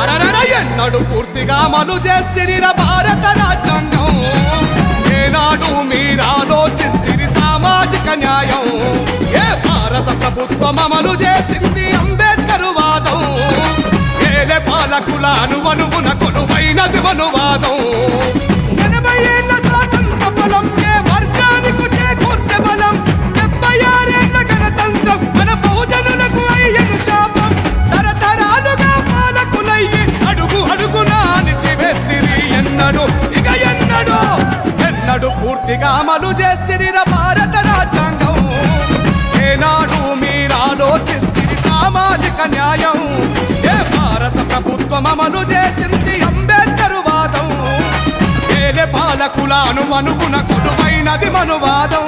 ఎన్నడు పూర్తిగా అమలు చేస్తిరిర భారత రాజ్యాంగం. ఏనాడు మీరాలోచిస్తిరి సామాజిక న్యాయం. ఏ భారత ప్రభుత్వం అమలు చేసింది అంబేద్కర్ వాదం. ఏలే పాలకుల అనువనువున కొలువైనది మనువాదం. ఎన్నడు? ఇక ఎన్నడు? ఎన్నడు పూర్తిగా అమలు చేస్తిరిర భారత రాజ్యాంగం? ఏనాడు మీరాలోచిస్తిరి సామాజిక న్యాయం? ఏ భారత ప్రభుత్వం అమలు చేసింది అంబేద్కర్ వాదం? ఏలే పాలకుల అనువనుగున కొలువైనది మనువాదం?